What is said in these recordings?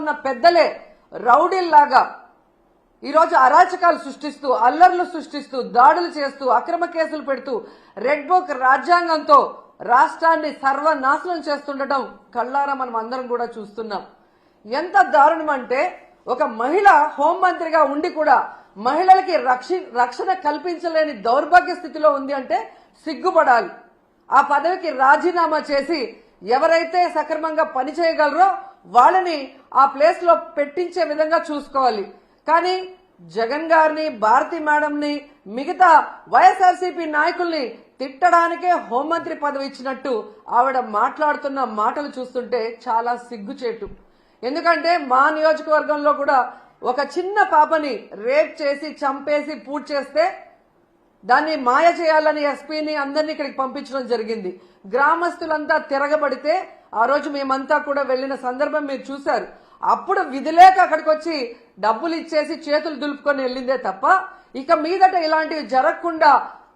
ఉన్న పెద్దలే రౌడీల్లాగా ఈరోజు అరాచకాలు సృష్టిస్తూ అల్లర్లు సృష్టిస్తూ దాడులు చేస్తూ అక్రమ కేసులు పెడుతూ రెడ్ బుక్ రాజ్యాంగంతో రాష్ట్రాన్ని సర్వనాశనం చేస్తుండటం కళ్ళారా మనం అందరం కూడా చూస్తున్నాం. ఎంత దారుణం అంటే ఒక మహిళ హోంమంత్రిగా ఉండి కూడా మహిళలకి రక్షి రక్షణ కల్పించలేని దౌర్భాగ్య స్థితిలో ఉంది అంటే సిగ్గుపడాలి. ఆ పదవికి రాజీనామా చేసి ఎవరైతే సక్రమంగా పనిచేయగలరో వాళ్ళని ఆ ప్లేస్లో పెట్టించే విధంగా చూసుకోవాలి. కానీ జగన్ గారిని భారతి మేడంని మిగతా వైఎస్ఆర్సీపీ నాయకుల్ని తిట్టడానికే హోంమంత్రి పదవి ఇచ్చినట్టు ఆవిడ మాట్లాడుతున్న మాటలు చూస్తుంటే చాలా సిగ్గుచేటు. ఎందుకంటే మా నియోజకవర్గంలో కూడా ఒక చిన్న పాపని రేప్ చేసి చంపేసి పూడ్ చేస్తే దాన్ని మాయ చేయాలని ఎస్పీని అందరినీ ఇక్కడికి పంపించడం జరిగింది. గ్రామస్తులంతా తిరగబడితే ఆ రోజు మేమంతా కూడా వెళ్ళిన సందర్భం మీరు చూశారు. అప్పుడు విధిలేక అక్కడికి వచ్చి డబ్బులు ఇచ్చేసి చేతులు దులుపుకొని వెళ్ళిందే తప్ప ఇక మీదట ఇలాంటివి జరగకుండా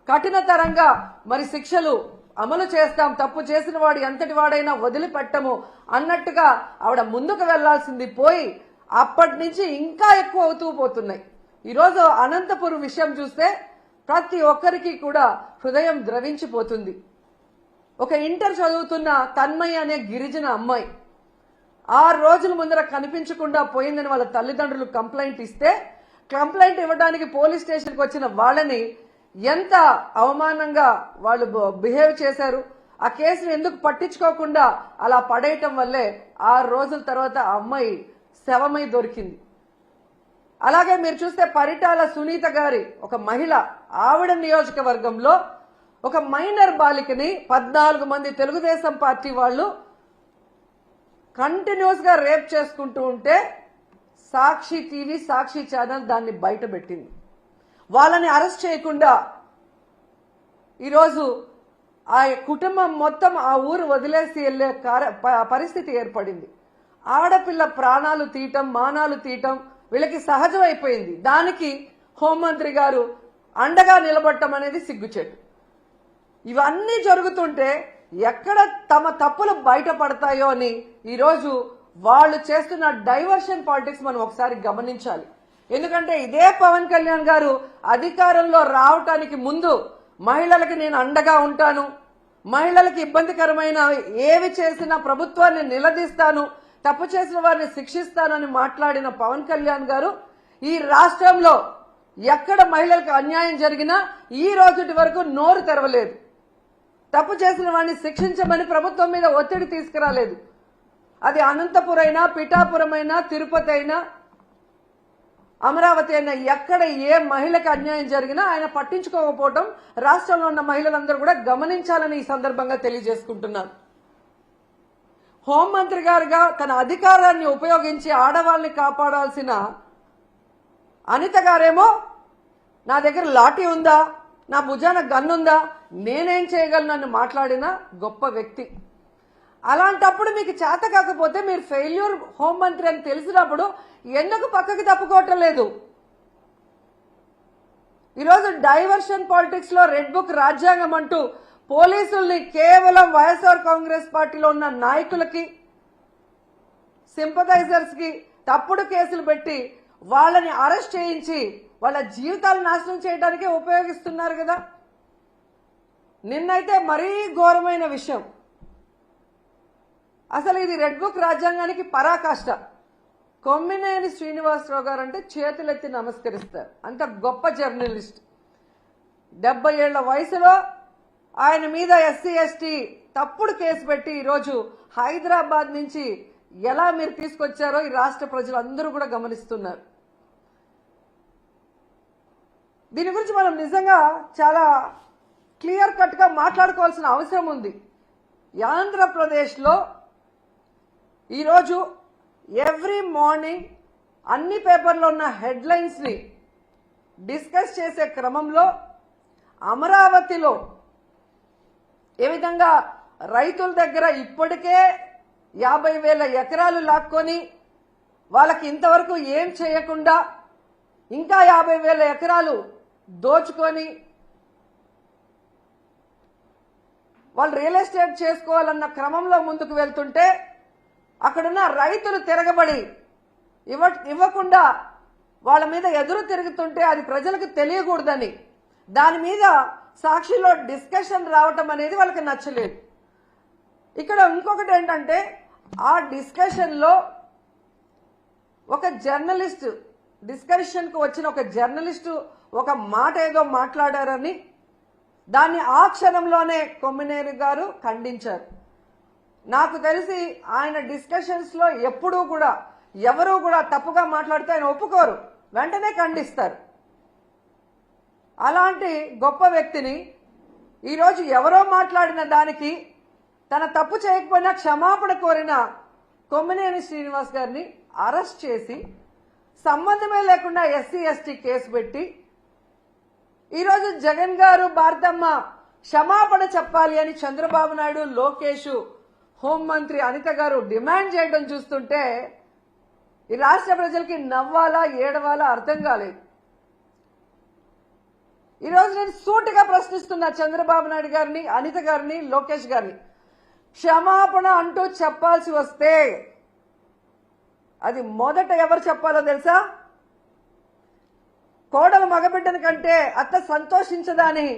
కఠినతరంగా మరి శిక్షలు అమలు చేస్తాం తప్పు చేసిన వాడు ఎంతటి వాడైనా వదిలిపెట్టము అన్నట్టుగా ఆవిడ ముందుకు వెళ్ళాల్సింది పోయి అప్పటి నుంచి ఇంకా ఎక్కువ అవుతూ పోతున్నాయి. ఈరోజు అనంతపురం విషయం చూస్తే ప్రతి ఒక్కరికి కూడా హృదయం ద్రవించిపోతుంది. ఒక ఇంటర్ చదువుతున్న తన్మయ్య అనే గిరిజన అమ్మాయి ఆరు రోజుల ముందర కనిపించకుండా పోయిందని వాళ్ళ తల్లిదండ్రులు కంప్లైంట్ ఇస్తే కంప్లైంట్ ఇవ్వడానికి పోలీస్ స్టేషన్కి వచ్చిన వాళ్ళని ఎంత అవమానంగా వాళ్ళు బిహేవ్ చేశారు ఆ కేసును ఎందుకు పట్టించుకోకుండా అలా పడేయటం వల్లే ఆరు రోజుల తర్వాత ఆ అమ్మాయి శవమై దొరికింది. అలాగే మీరు చూస్తే పరిటాల సునీత గారి ఒక మహిళ ఆవిడ నియోజకవర్గంలో ఒక మైనర్ బాలికని పద్నాలుగు మంది తెలుగుదేశం పార్టీ వాళ్ళు కంటిన్యూస్గా రేప్ చేసుకుంటూ ఉంటే సాక్షి టీవీ సాక్షి ఛానల్ దాన్ని బయట పెట్టింది వాళ్ళని అరెస్ట్ చేయకుండా ఈరోజు ఆ కుటుంబం మొత్తం ఆ ఊరు వదిలేసి వెళ్ళే ప- పరిస్థితి ఏర్పడింది. ఆడపిల్ల ప్రాణాలు తీయటం మానాలు తీయటం వీళ్ళకి సహజమైపోయింది. దానికి హోంమంత్రి గారు అండగా నిలబడటం అనేది సిగ్గుచెట్టు ఇవన్నీ జరుగుతుంటే ఎక్కడ తమ తప్పులు బయటపడతాయో అని ఈరోజు వాళ్ళు చేస్తున్న డైవర్షన్ పాలిటిక్స్ మనం ఒకసారి గమనించాలి. ఎందుకంటే ఇదే పవన్ కళ్యాణ్ గారు అధికారంలో రావటానికి ముందు మహిళలకి నేను అండగా ఉంటాను మహిళలకి ఇబ్బందికరమైన ఏవి చేసినా ప్రభుత్వాన్ని నిలదీస్తాను తప్పు చేసిన వారిని శిక్షిస్తానని మాట్లాడిన పవన్ కళ్యాణ్ గారు ఈ రాష్ట్రంలో ఎక్కడ మహిళలకు అన్యాయం జరిగినా ఈ రోజుటి వరకు నోరు తెరవలేదు. తప్పు చేసిన వాడిని శిక్షించమని ప్రభుత్వం మీద ఒత్తిడి తీసుకురాలేదు. అది అనంతపురం అయినా పిఠాపురం అయినా తిరుపతి అయినా అమరావతి అయినా ఎక్కడ ఏ మహిళకు అన్యాయం జరిగినా ఆయన పట్టించుకోకపోవటం రాష్ట్రంలో ఉన్న మహిళలందరూ కూడా గమనించాలని ఈ సందర్భంగా తెలియజేసుకుంటున్నాను. హోంమంత్రి గారుగా తన అధికారాన్ని ఉపయోగించి ఆడవాళ్ళని కాపాడాల్సిన అనిత గారేమో నా దగ్గర లాఠీ ఉందా? నా భుజాన గన్నుందా? నేనేం చేయగలను నన్ను మాట్లాడిన గొప్ప వ్యక్తి. అలాంటప్పుడు మీకు చేత కాకపోతే మీరు ఫెయిల్యూర్ హోంమంత్రి అని తెలిసినప్పుడు ఎందుకు పక్కకి తప్పుకోవటం లేదు? ఈరోజు డైవర్షన్ పాలిటిక్స్లో రెడ్ బుక్ రాజ్యాంగం అంటూ పోలీసుల్ని కేవలం వైఎస్ఆర్ కాంగ్రెస్ పార్టీలో ఉన్న నాయకులకి సింపథైజర్స్కి తప్పుడు కేసులు పెట్టి వాళ్ళని అరెస్ట్ చేయించి వాళ్ళ జీవితాలు నాశనం చేయడానికే ఉపయోగిస్తున్నారు కదా? నిన్నైతే మరీ ఘోరమైన విషయం. అసలు ఇది రెడ్ బుక్ రాజ్యాంగానికి పరాకాష్ట. కొమ్మినేని శ్రీనివాసరావు గారు అంటే చేతులెత్తి నమస్కరిస్తారు. అంత గొప్ప జర్నలిస్ట్. డెబ్బై ఏళ్ళ వయసులో ఆయన మీద ఎస్సీ ఎస్టీ తప్పుడు కేసు పెట్టి ఈరోజు హైదరాబాద్ నుంచి ఎలా మీరు తీసుకొచ్చారో ఈ రాష్ట్ర ప్రజలు అందరూ కూడా గమనిస్తున్నారు. దీని గురించి మనం నిజంగా చాలా క్లియర్ కట్గా మాట్లాడుకోవాల్సిన అవసరం ఉంది. ఆంధ్రప్రదేశ్లో ఈరోజు ఎవ్రీ మార్నింగ్ అన్ని పేపర్లో ఉన్న హెడ్లైన్స్ని డిస్కస్ చేసే క్రమంలో అమరావతిలో ఏ విధంగా రైతుల దగ్గర ఇప్పటికే యాభై వేల ఎకరాలు లాక్కొని వాళ్ళకి ఇంతవరకు ఏం చేయకుండా ఇంకా యాభై వేల ఎకరాలు దోచుకొని వాళ్ళు రియల్ ఎస్టేట్ చేసుకోవాలన్న క్రమంలో ముందుకు వెళ్తుంటే అక్కడున్న రైతులు తిరగబడి ఇవ్వ ఇవ్వకుండా వాళ్ళ మీద ఎదురు తిరుగుతుంటే అది ప్రజలకు తెలియకూడదని. దాని మీద సాక్షిలో డిస్కషన్ రావటం అనేది వాళ్ళకి నచ్చలేదు. ఇక్కడ ఇంకొకటి ఏంటంటే ఆ డిస్కషన్లో ఒక జర్నలిస్ట్ డిస్కషన్కు వచ్చిన ఒక జర్నలిస్టు ఒక మాట ఏదో మాట్లాడారని దాన్ని ఆ క్షణంలోనే కొమ్మినేరు గారు ఖండించారు. నాకు తెలిసి ఆయన డిస్కషన్స్లో ఎప్పుడూ కూడా ఎవరూ కూడా తప్పుగా మాట్లాడితే ఆయన ఒప్పుకోరు. వెంటనే ఖండిస్తారు. అలాంటి గొప్ప వ్యక్తిని ఈరోజు ఎవరో మాట్లాడిన దానికి తన తప్పు చేయకపోయినా క్షమాపణ కోరిన కొమ్మినేని శ్రీనివాస్ గారిని అరెస్ట్ చేసి సంబంధమే లేకుండా ఎస్సీ ఎస్టీ కేసు పెట్టి ఈరోజు జగన్ గారు భారతమ్మ క్షమాపణ చెప్పాలి అని చంద్రబాబు నాయుడు లోకేష్ హోంమంత్రి అనిత గారు డిమాండ్ చేయడం చూస్తుంటే ఈ రాష్ట్ర ప్రజలకి నవ్వాలా ఏడవాలా అర్థం కాలేదు. ఈరోజు నేను సూటిగా ప్రశ్నిస్తున్నా చంద్రబాబు నాయుడు గారిని అనిత గారిని లోకేష్ గారిని క్షమాపణ అంటూ చెప్పాల్సి వస్తే అది మొదట ఎవరు చెప్పాలో తెలుసా? కోడలు మగబిడ్డని కంటే అత్త సంతోషించదని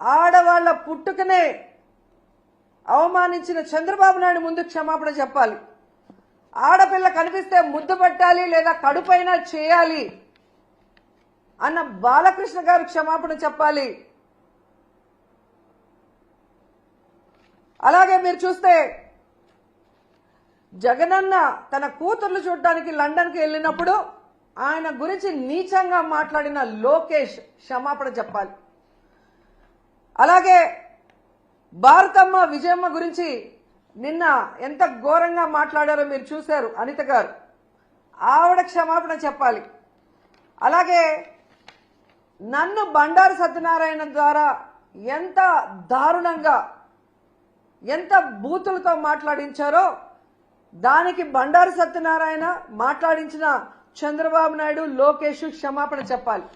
ఆడవాళ్ళ పుట్టుకనే అవమానించిన చంద్రబాబు నాయుడు ముందు క్షమాపణ చెప్పాలి. ఆడపిల్ల కనిపిస్తే ముద్దు పట్టాలి లేదా కడుపైనా చేయాలి అన్న బాలకృష్ణ గారు క్షమాపణ చెప్పాలి. అలాగే మీరు చూస్తే జగనన్న తన కూతుర్లు చూడటానికి లండన్కి వెళ్ళినప్పుడు ఆయన గురించి నీచంగా మాట్లాడిన లోకేష్ క్షమాపణ చెప్పాలి. అలాగే భారతమ్మ విజయమ్మ గురించి నిన్న ఎంత ఘోరంగా మాట్లాడారో మీరు చూశారు అనిత గారు. ఆవిడ క్షమాపణ చెప్పాలి. అలాగే నన్ను బండారు సత్యనారాయణ ద్వారా ఎంత దారుణంగా ఎంత బూతులతో మాట్లాడించారో దానికి బండారు సత్యనారాయణ మాట్లాడించిన చంద్రబాబు నాయుడు లోకేష్ క్షమాపణ చెప్పాలి.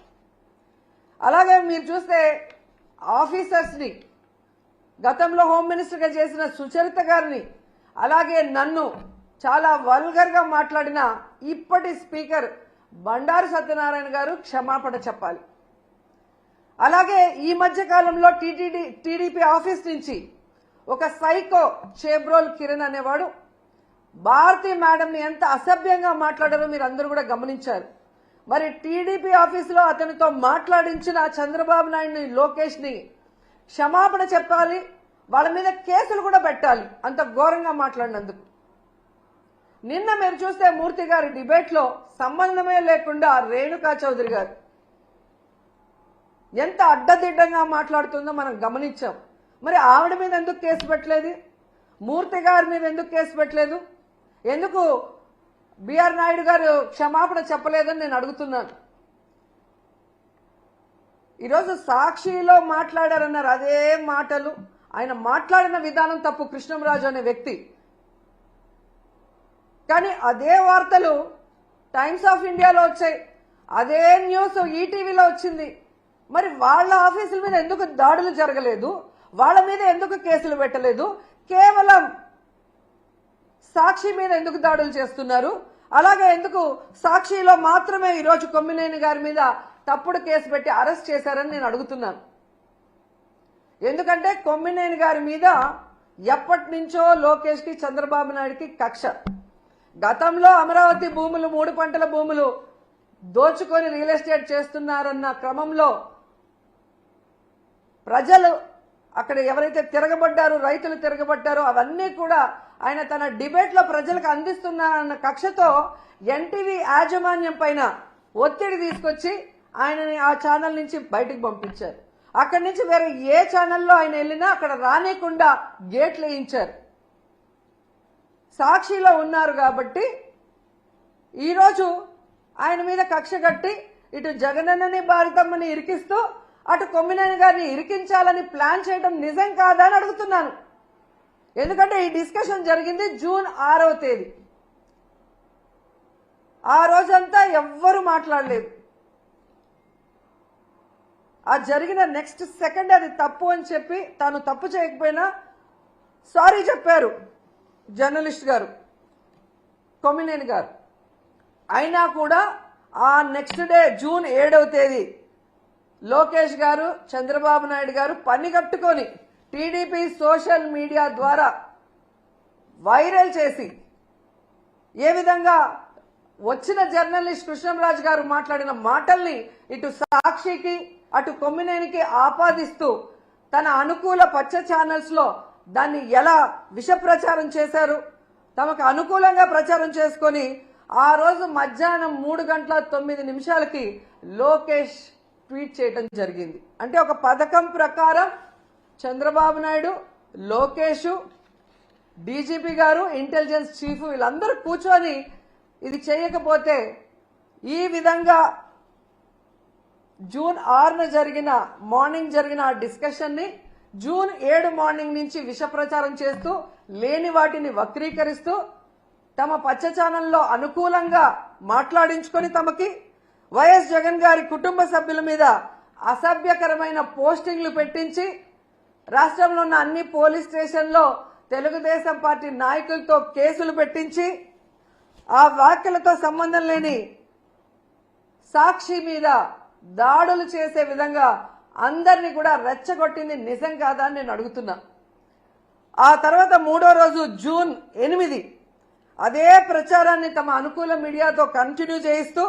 అలాగే మీరు చూస్తే ఆఫీసర్స్ని గతంలో హోమ్ మినిస్టర్గా చేసిన సుచరిత గారిని అలాగే నన్ను చాలా వల్గర్గా మాట్లాడిన ఇప్పటి స్పీకర్ బండారు సత్యనారాయణ గారు క్షమాపణ చెప్పాలి. అలాగే ఈ మధ్య కాలంలో టీటీడీ టీడీపీ ఆఫీస్ నుంచి ఒక సైకో చేబ్రోల్ కిరణ్ అనేవాడు భారతి మేడంని ఎంత అసభ్యంగా మాట్లాడారో మీరు అందరూ కూడా గమనించారు. మరి టీడీపీ ఆఫీసులో అతనితో మాట్లాడించిన చంద్రబాబు నాయుడిని లోకేష్ని క్షమాపణ చెప్పాలి వాళ్ళ మీద కేసులు కూడా పెట్టాలి అంత ఘోరంగా మాట్లాడినందుకు. నిన్న మీరు చూస్తే మూర్తి గారి డిబేట్లో సంబంధమే లేకుండా రేణుకా చౌదరి గారు ఎంత అడ్డదిడ్డంగా మాట్లాడుతుందో మనం గమనించాం. మరి ఆవిడ మీద ఎందుకు కేసు పెట్టలేదు? మూర్తి గారి మీద ఎందుకు కేసు పెట్టలేదు? ఎందుకు బిఆర్ నాయుడు గారు క్షమాపణ చెప్పలేదని నేను అడుగుతున్నాను. ఈరోజు సాక్షిలో మాట్లాడారన్నారు అదే మాటలు. ఆయన మాట్లాడిన విధానం తప్పు కృష్ణంరాజు అనే వ్యక్తి. కానీ అదే వార్తలు టైమ్స్ ఆఫ్ ఇండియాలో వచ్చాయి. అదే న్యూస్ ఈటీవీలో వచ్చింది. మరి వాళ్ళ ఆఫీసుల మీద ఎందుకు దాడులు జరగలేదు? వాళ్ళ మీద ఎందుకు కేసులు పెట్టలేదు? కేవలం సాక్షి మీద ఎందుకు దాడులు చేస్తున్నారు? అలాగే ఎందుకు సాక్షిలో మాత్రమే ఈరోజు కొమ్మినేని గారి మీద తప్పుడు కేసు పెట్టి అరెస్ట్ చేశారని నేను అడుగుతున్నాను. ఎందుకంటే కొమ్మినేని గారి మీద ఎప్పటి నుంచో లోకేష్కి చంద్రబాబు నాయుడుకి కక్ష. గతంలో అమరావతి భూములు మూడు పంటల భూములు దోచుకొని రియల్ ఎస్టేట్ చేస్తున్నారన్న క్రమంలో ప్రజలు అక్కడ ఎవరైతే తిరగబడ్డారో రైతులు తిరగబడ్డారో అవన్నీ కూడా ఆయన తన డిబేట్లో ప్రజలకు అందిస్తున్నారన్న కక్షతో ఎన్టీవీ యాజమాన్యం పైన ఒత్తిడి తీసుకొచ్చి ఆయనని ఆ ఛానల్ నుంచి బయటకు పంపించారు. అక్కడి నుంచి వేరే ఏ ఛానల్లో ఆయన వెళ్ళినా అక్కడ రానేకుండా గేట్లు వేయించారు. సాక్షిలో ఉన్నారు కాబట్టి ఈరోజు ఆయన మీద కక్ష కట్టి ఇటు జగనన్నని భారతమ్మని ఇరికిస్తూ అటు కొమ్మినేని గారిని ఇరికించాలని ప్లాన్ చేయడం నిజం కాదా అని అడుగుతున్నాను. ఎందుకంటే ఈ డిస్కషన్ జరిగింది జూన్ ఆరవ తేదీ. ఆ రోజంతా ఎవ్వరూ మాట్లాడలేదు. ఆ జరిగిన నెక్స్ట్ సెకండ్ అది తప్పు అని చెప్పి తాను తప్పు చేయకపోయినా సారీ చెప్పారు జర్నలిస్ట్ గారు కొమ్మినేని గారు. అయినా కూడా ఆ నెక్స్ట్ డే జూన్ ఏడవ తేదీ లోకేష్ గారు చంద్రబాబు నాయుడు గారు పని కట్టుకొని టీడీపీ సోషల్ మీడియా ద్వారా వైరల్ చేసి ఏ విధంగా వచ్చిన జర్నలిస్ట్ కృష్ణంరాజు గారు మాట్లాడిన మాటల్ని ఇటు సాక్షికి అటు కొమ్మినేనికి ఆపాదిస్తూ తన అనుకూల పచ్చ ఛానల్స్లో దాన్ని ఎలా విష ప్రచారం చేశారు తమకు అనుకూలంగా ప్రచారం చేసుకొని ఆ రోజు మధ్యాహ్నం మూడు గంటల తొమ్మిది నిమిషాలకి లోకేష్ ట్వీట్ చేయడం జరిగింది. అంటే ఒక పథకం ప్రకారం Chandrababu Naidu Lokesh DGP garu intelligence chief వీళ్ళందరూ కూర్చొని ఇది చేయకపోతే ఈ విధంగా జూన్ ఆరున జరిగిన మార్నింగ్ జరిగిన ఆ డిస్కషన్ని జూన్ ఏడు మార్నింగ్ నుంచి విష ప్రచారం చేస్తూ లేని వాటిని వక్రీకరిస్తూ తమ పచ్చ ఛానల్లో అనుకూలంగా మాట్లాడించుకొని తమకి వైఎస్ జగన్ గారి కుటుంబ సభ్యుల మీద అసభ్యకరమైన పోస్టింగ్లు పెట్టించి రాష్ట్రంలో ఉన్న అన్ని పోలీస్ స్టేషన్లో తెలుగుదేశం పార్టీ నాయకులతో కేసులు పెట్టించి ఆ వ్యాఖ్యలతో సంబంధం లేని సాక్షి మీద దాడులు చేసే విధంగా అందరినీ కూడా రెచ్చగొట్టింది నిజం కాదా అని నేను అడుగుతున్నా. ఆ తర్వాత మూడో రోజు జూన్ ఎనిమిది అదే ప్రచారాన్ని తమ అనుకూల మీడియాతో కంటిన్యూ చేయిస్తూ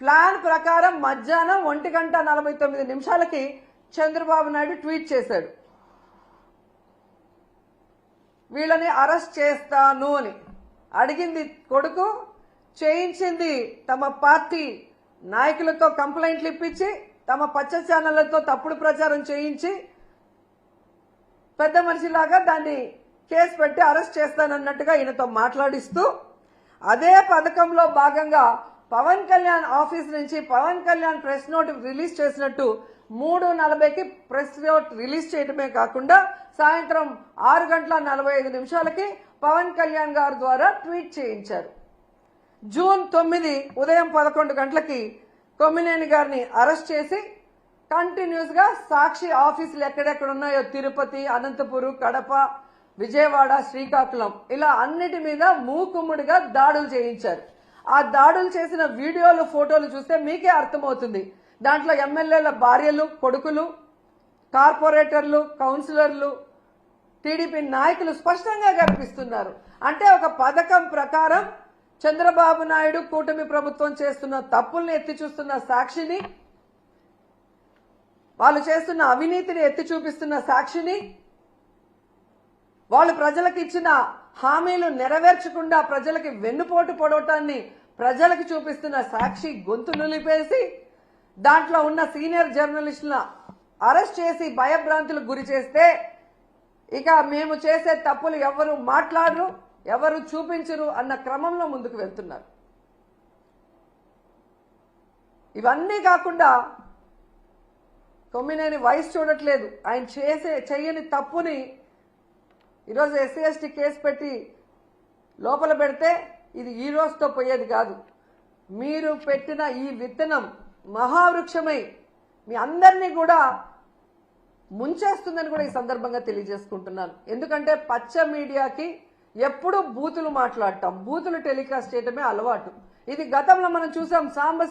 ప్లాన్ ప్రకారం మధ్యాహ్నం ఒంటి గంట నలభై తొమ్మిది నిమిషాలకి చంద్రబాబు నాయుడు ట్వీట్ చేశాడు. వీళ్ళని అరెస్ట్ చేస్తాను అని అడిగింది కొడుకు చేయించింది తమ పార్టీ నాయకులతో కంప్లైంట్లు ఇప్పించి తమ పచ్చ ఛానళ్ళతో తప్పుడు ప్రచారం చేయించి పెద్ద మనిషిలాగా దాన్ని కేసు పెట్టి అరెస్ట్ చేస్తానన్నట్టుగా ఈయనతో మాట్లాడిస్తూ అదే పథకంలో భాగంగా పవన్ కళ్యాణ్ ఆఫీస్ నుంచి Pawan Kalyan press note release చేసినట్టు మూడు నలభైకి ప్రెస్ నోట్ రిలీజ్ చేయడమే కాకుండా సాయంత్రం ఆరు గంటల నలభై ఐదు నిమిషాలకి పవన్ కళ్యాణ్ గారి ద్వారా ట్వీట్ చేయించారు. జూన్ తొమ్మిది ఉదయం పదకొండు గంటలకి కొమ్మినేని గారిని అరెస్ట్ చేసి కంటిన్యూస్గా సాక్షి ఆఫీసులు ఎక్కడెక్కడ ఉన్నాయో తిరుపతి అనంతపురం కడప విజయవాడ శ్రీకాకుళం ఇలా అన్నిటి మీద మూకుమ్ముడిగా దాడులు చేయించారు. ఆ దాడులు చేసిన వీడియోలు ఫోటోలు చూస్తే మీకే అర్థమవుతుంది. దాంట్లో ఎమ్మెల్యేల భార్యలు కొడుకులు కార్పొరేటర్లు కౌన్సిలర్లు టీడీపీ నాయకులు స్పష్టంగా కనిపిస్తున్నారు. అంటే ఒక పథకం ప్రకారం చంద్రబాబు నాయుడు కూటమి ప్రభుత్వం చేస్తున్న తప్పుల్ని ఎత్తి చూస్తున్న సాక్షిని వాళ్ళు చేస్తున్న అవినీతిని ఎత్తి చూపిస్తున్న సాక్షిని వాళ్ళు ప్రజలకు ఇచ్చిన హామీలు నెరవేర్చకుండా ప్రజలకి వెన్నుపోటు పొడవటాన్ని ప్రజలకు చూపిస్తున్న సాక్షి గొంతు నులిపేసి దాంట్లో ఉన్న సీనియర్ జర్నలిస్టులను అరెస్ట్ చేసి భయభ్రాంతులకు గురి చేస్తే ఇక మేము చేసే తప్పులు ఎవరు మాట్లాడరు ఎవరు చూపించరు అన్న క్రమంలో ముందుకు వెళ్తున్నారు. ఇవన్నీ కాకుండా కొమ్మినేని వయసు చూడట్లేదు. ఆయన చేసే చెయ్యని తప్పుని ఈరోజు ఎస్సీ ఎస్టీ కేసు పెట్టి లోపల పెడితే ఇది ఈ రోజుతో పోయేది కాదు. మీరు పెట్టిన ఈ విత్తనం మహావృక్షమై మీ అందరినీ కూడా ముంచేస్తుందని కూడా ఈ సందర్భంగా తెలియజేసుకుంటున్నాను. ఎందుకంటే పచ్చ మీడియాకి ఎప్పుడూ బూతులు మాట్లాడటం బూతులు టెలికాస్ట్ చేయటమే అలవాటు. ఇది గతంలో మనం చూసాం సాంబ